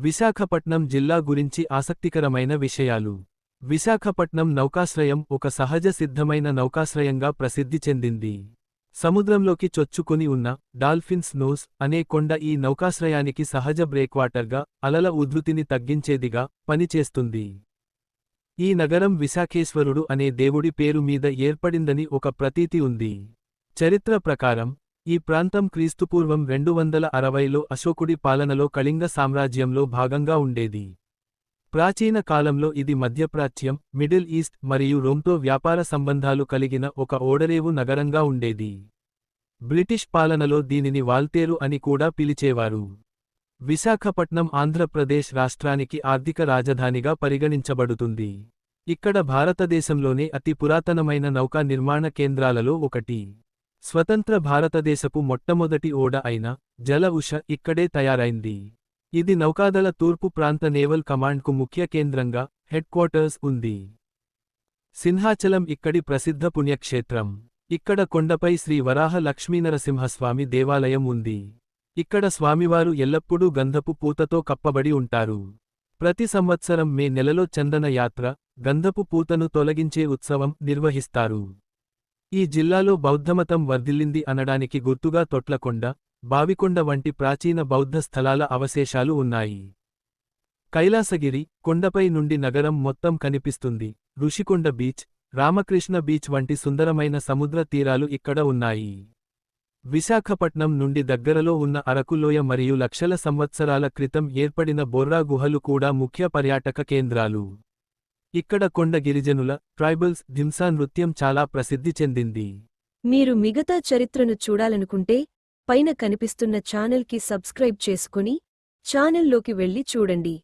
విశాఖపట్నం జిల్లా గురించి ఆసక్తికరమైన విషయాలు. విశాఖపట్నం నౌకాశ్రయం ఒక సహజ సిద్ధమైన నౌకాశ్రయంగా ప్రసిద్ధి చెందింది. సముద్రంలోకి చొచ్చుకుని ఉన్న డాల్ఫిన్స్ నోస్ అనే కొండ ఈ నౌకాశ్రయానికి సహజ బ్రేక్వాటర్గా అలల ఉధృతిని తగ్గించేదిగా పనిచేస్తుంది. ఈ నగరం విశాఖేశ్వరుడు అనే దేవుడి పేరు మీద ఏర్పడిందని ఒక ప్రతీతి ఉంది. చరిత్ర ప్రకారం ఈ ప్రాంతం క్రీస్తుపూర్వం రెండు వందల అరవైలో అశోకుడి పాలనలో కళింగ సామ్రాజ్యంలో భాగంగా ఉండేది. ప్రాచీన కాలంలో ఇది మధ్యప్రాచ్యం మిడిల్ ఈస్ట్ మరియు రోమ్తో వ్యాపార సంబంధాలు కలిగిన ఒక ఓడరేవు నగరంగా ఉండేది. బ్రిటిష్ పాలనలో దీనిని వాల్తేరు అని కూడా పిలిచేవారు. విశాఖపట్నం ఆంధ్రప్రదేశ్ రాష్ట్రానికి ఆర్థిక రాజధానిగా పరిగణించబడుతుంది. ఇక్కడ భారతదేశంలోనే అతి పురాతనమైన నౌకా నిర్మాణ కేంద్రాలలో ఒకటి. స్వతంత్ర భారతదేశపు మొట్టమొదటి ఓడ అయిన జల ఉష ఇక్కడే తయారైంది. ఇది నౌకాదళ తూర్పు ప్రాంత నేవల్ కమాండ్కు ముఖ్య కేంద్రంగా హెడ్ క్వార్టర్స్ ఉంది. సింహాచలం ఇక్కడి ప్రసిద్ధ పుణ్యక్షేత్రం. ఇక్కడ కొండపై శ్రీ వరాహ లక్ష్మీనరసింహస్వామి దేవాలయం ఉంది. ఇక్కడ స్వామివారు ఎల్లప్పుడూ గంధపు పూతతో కప్పబడి ఉంటారు. ప్రతి సంవత్సరం మే నెలలో చందన యాత్ర గంధపు పూతను తొలగించే ఉత్సవం నిర్వహిస్తారు. ఈ జిల్లాలో బౌద్ధమతం వర్ధిల్లింది అనడానికి గుర్తుగా తొట్లకొండ బావికొండ వంటి ప్రాచీన బౌద్ధ స్థలాల అవశేషాలు ఉన్నాయి. కైలాసగిరి కొండపై నుండి నగరం మొత్తం కనిపిస్తుంది. ఋషికొండ బీచ్ రామకృష్ణ బీచ్ వంటి సుందరమైన సముద్ర తీరాలు ఇక్కడ ఉన్నాయి. విశాఖపట్నం నుండి దగ్గరలో ఉన్న అరకులోయ మరియు లక్షల సంవత్సరాల క్రితం ఏర్పడిన బొర్రా గుహలు కూడా ముఖ్య పర్యాటక కేంద్రాలు. ఇక్కడ కొండ గిరిజనుల ట్రైబల్స్ దింసా నృత్యం చాలా ప్రసిద్ధి చెందింది. మీరు మిగతా చరిత్రను చూడాలనుకుంటే పైన కనిపిస్తున్న ఛానల్కి సబ్స్క్రైబ్ చేసుకుని ఛానల్లోకి వెళ్ళి చూడండి.